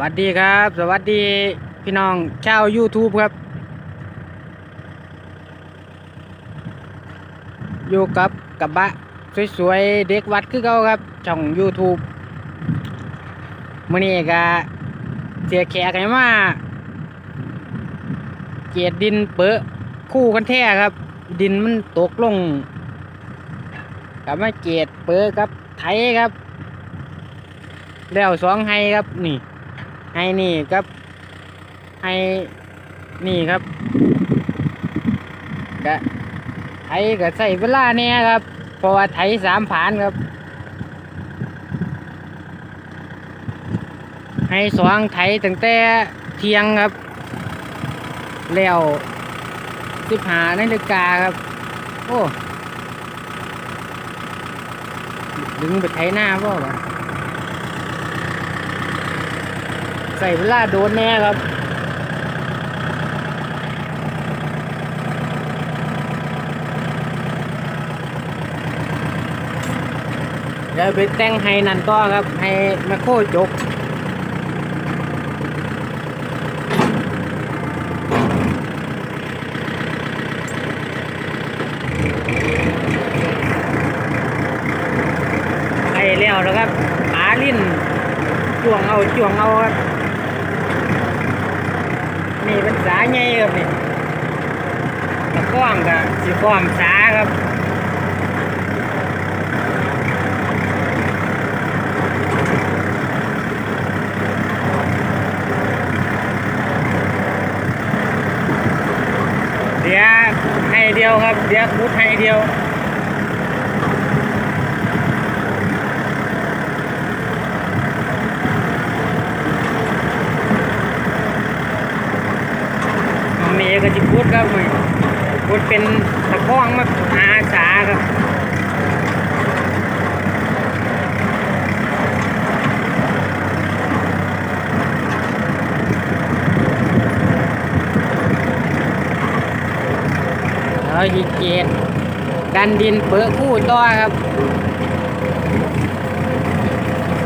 วัสดีครับ สวัสดีพี่น้องชาว YouTube ครับ อยู่กับกับบะสวยๆ เด็กวัดคือเก่าครับ ช่อง YouTube มื้อนี้ก็เสียแขกให้มาเกียดดินเปอะคู่กันแท้ครับ ดินมันตกลงกับมาเกียดเปอะกับไถครับแล้วสองไฮครับนี่ ไฮนี่ครับไฮนี่ครับกะไถก็ใส่เวลาเนี่ยครับเพราะว่าไถสามผานครับไฮสองไถตั้งแต่เที่ยงครับ แล้วสิบหานาฬิกาครับ โอ้ ดึงไปไถหน้าบ่วะ ใส่เวลาโดนแน่ครับเดี๋ยวไปแต่งให้นันต่อครับ ให้มคโครจกไปแล้วแล้วครับขาลิ้น จวงเอา จวงเอาครับ นี่เป็นสาใหญ่ครับนี่ตะก้อมกับสีก้อมสาครับเดี๋ยวให้เดียวครับ เดี๋ยวคุดให้เดียว มี ก็จะพูดครับมึงพูดเป็นตะก้องมาอาสาครับเราอีกเกตดันดินเปิดคู่ต่อครับ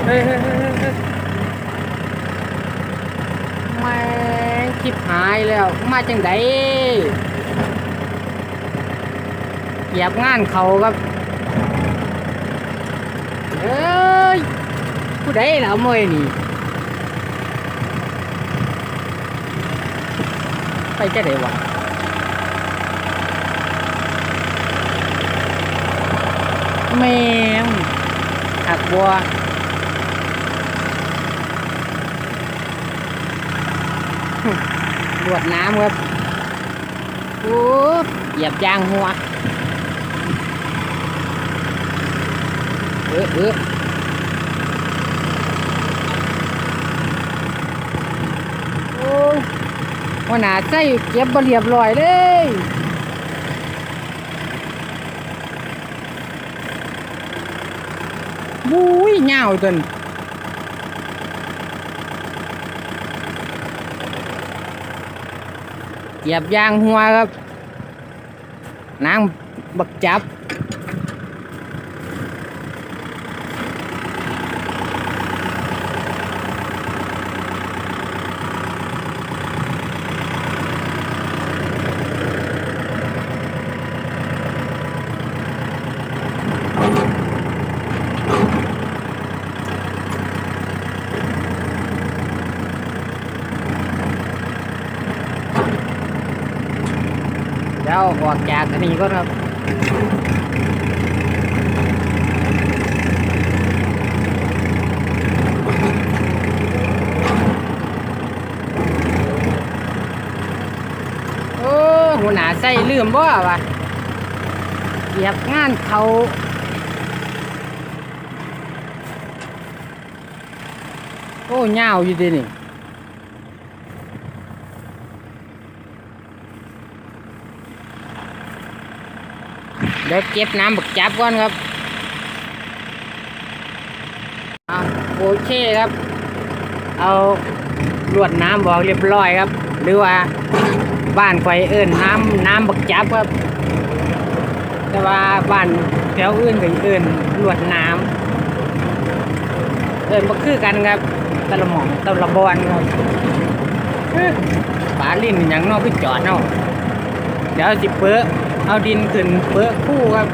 เฮ้ยเฮ้ยเฮ้ยเฮ้ย เฮ้ยแม่งคิดหายแล้ว มาจังไดเหยียบงานเขาครับเอ้ยผู้ใดล่ะเอมวยนี่ ไปจะได้วะแม่งหักบัว รวดน้ำครับโอ้เหยียบยางหัวเออเออโอ้หัวหนาใจเก็บบเรียบร้อยเลยบุ้ยเหงาจน เหยียบยางหัวครับนางบักจับ เดี๋ยวออกจากอันนี้ก่อนครับโอ้หัวหน้าใส่ลืมบ่วะเหยียบงานเขาโอ้ยาวอยู่ดินี่ เดี๋ยวเก็บน้ำบักจับก่อนครับเอาโอเคครับ เอาลวดน้ำบอกเรียบร้อยครับ หรือว่าบ้านไฟเอิ้นน้ำน้ำบักจับครับ แต่ว่าบ้านแถวอื่นก็เอิ้นลวดน้ำเอินบ่คือกันครับตะละหมองตะละบอนครับปลาลิ้นหยังนอกคือจอดเนาะเดี๋ยวสิเปื้อ เอาดินขึ้นเปื้อคู่ครับ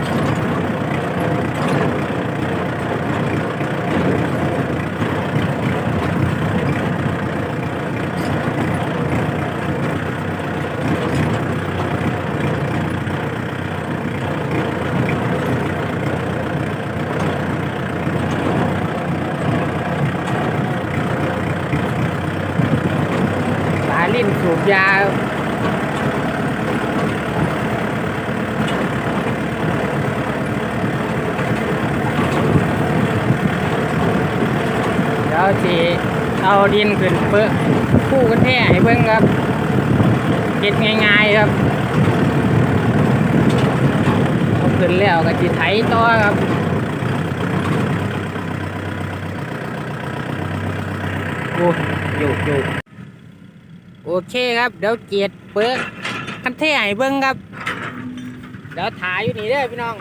ปลาลิ้นสูบยาเดี๋ยวสิเอาดินขึ้นเปื้อคู่กันแท้ให้เบิ่งครับเก็ดง่ายๆครับเอาขึ้นแล้วก็จิไถต่อครับโอ้อยู่อยู่โอเคครับ เดี๋ยวเกียดเปิดคันเท่ให้เบิ้งครับ เดี๋ยวถ่ายอยู่นี่เด้อพี่น้อง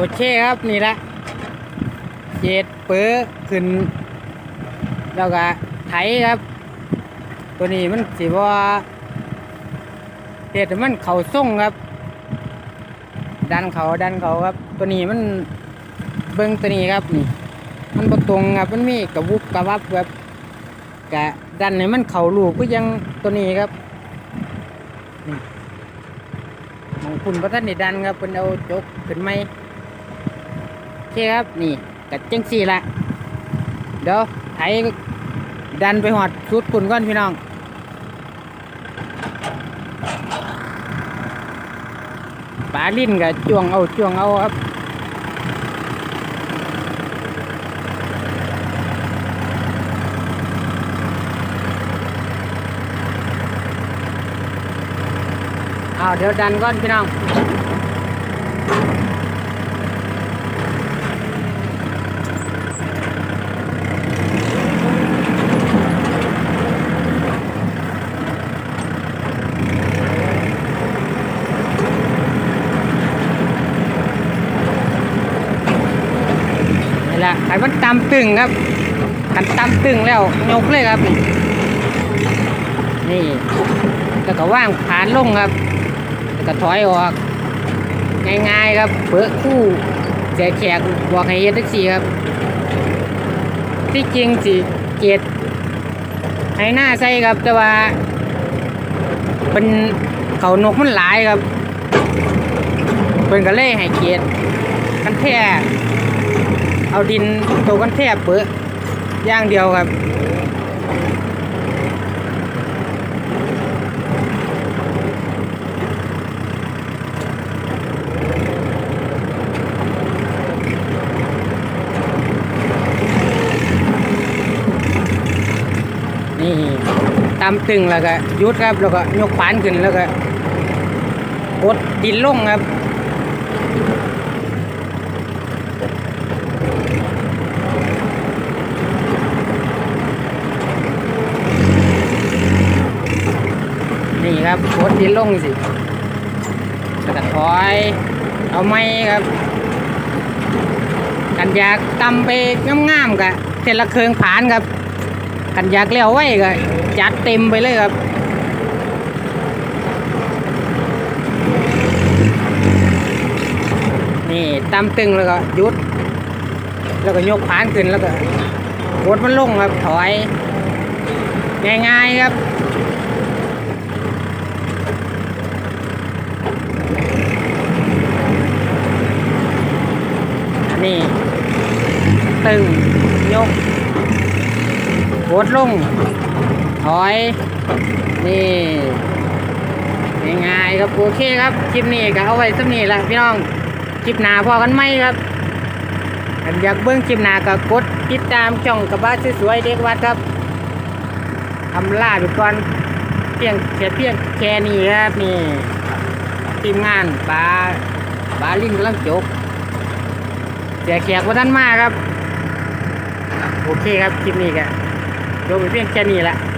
โอเคครับนี่ละเจ็ดเปื้อขึ้น แล้วก็ไถครับ ตัวนี้มันสิว่าเห็ดมันเข่าส่งครับ ดันเขาดันเขาครับ ตัวนี้มันเบิ้งตัวนี้ครับนี่ มันประตรงครับมันมีกระวุบกระวับแบบกะดันให้มันเข่าลูกก็ยังตัวนี้ครับนี่หมองคุณพระท่านได้ดันครับเป็นเอาจกขึ้นไหม เคครับนี่กัดจังสี่ละเดี๋ยวไถดันไปหอดชุดคุณก่อนพี่น้องปลาลิ้นกับจ้วงเอาจ้วงเอาครับเอาเดี๋ยวดันก่อนพี่น้อง นี่แหละไอ้ มันตำตึงครับกันตำตึงแล้วยกเลยครับนี่แล้วก็ว่างผ่านลงครับแล้วก็ถอยออกง่ายๆครับเปิดคู่เสียแขกบอกให้เฮ็ดท็กซี่ครับ ที่จริงสิเกียรให้หน้าใส่ครับ แต่ว่าเป็นเขานกมันหลายครับเป็นก็เลยให้เกียรกันแท้ เอาดินตัวกันแท้เปิดอย่างเดียวครับนี่ตามตึงแล้วก็ยุดครับแล้วก็ยกขวานขึ้นแล้วก็กดดินลงครับ นี่ครับกดดินลงสิแล้วก็ถอย เอาไม้ครับ กันยากตำไปงามๆกะเทละเคืองผานครับ กันยากเลี้ยวไว้ก็จัดเต็มไปเลยครับนี่ตำตึงแล้วก็ยุด แล้วก็ยกผานขึ้นแล้วก็กดมันลงครับถอย ง่ายๆครับ นี่ตึงยกกดลง ถอย นี่ง่ายๆครับ โอเคครับ คลิปนี้ก็เอาไว้สักนี้แหละพี่น้อง คลิปหน้าพอกันไหมครับอยากเบิ้งคลิปหน้าก็กดติดตามช่องกับบ้านสวยๆเด็กวัดครับทำล่าไปก่อนเพียงแค่เพียงแค่นี้ครับนี่ทีมงานปลาปลาลิ้นกำลังจก สียแขกว่าท่านมากครับ โอเคครับ คลิปนี้ก็โดยเพียงแค่นี้แหละ